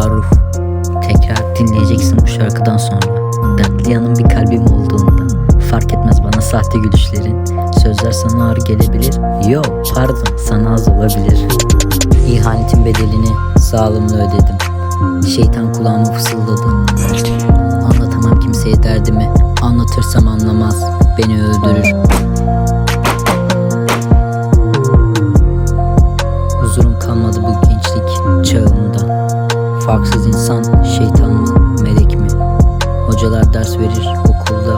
tasarruf. Tekrar dinleyeceksin bu şarkıdan sonra. Dertli yanım bir kalbim olduğunda. Fark etmez bana sahte gülüşlerin. Sözler sana ağır gelebilir. Yo pardon sana az olabilir. İhanetin bedelini sağlımla ödedim. Şeytan kulağıma fısıldadı. Anlatamam kimseye derdimi. Anlatırsam anlamaz. Beni öldürür. Huzurum kalmadı bu gençlik çağımda. Farksız insan şeytan mı melek mi? Hocalar ders verir okulda.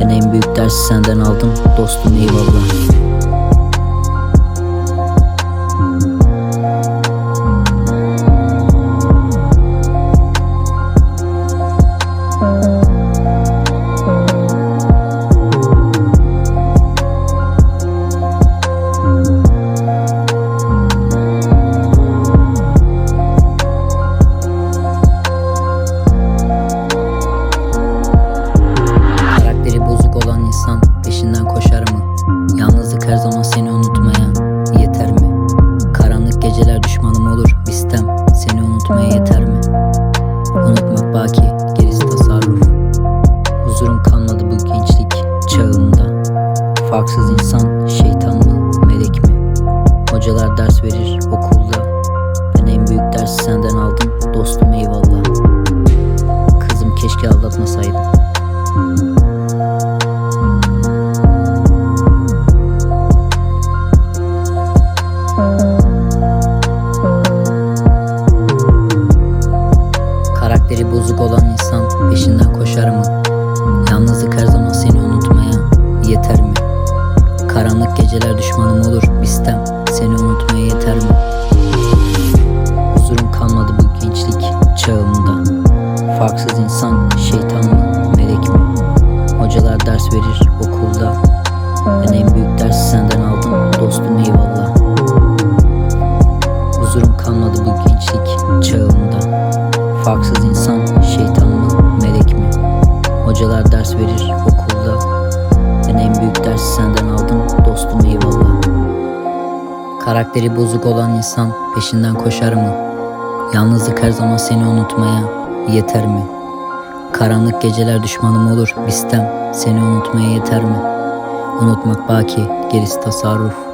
Ben en büyük dersi senden aldım dostum eyvallah her zaman seni unutmaya yeter mi? Karanlık geceler düşmanım olur bistem seni unutmaya yeter mi? Unutmak baki gerisi tasarruf Huzurum kalmadı bu gençlik çağımda Farksız insan şeytan mı melek mi? Hocalar ders verir geceler düşmanım olur bistem seni unutmaya yeter mi? Huzurum kalmadı bu gençlik çağımda Farksız insan şeytan mı melek mi? Hocalar ders verir okulda Ben en büyük dersi senden aldım dostum eyvallah Huzurum kalmadı bu gençlik çağımda Farksız insan şeytan mı melek mi? Hocalar ders verir okulda Karakteri bozuk olan insan peşinden koşar mı? Yalnızlık her zaman seni unutmaya yeter mi? Karanlık geceler düşmanım olur bistem seni unutmaya yeter mi? Unutmak baki gerisi tasarruf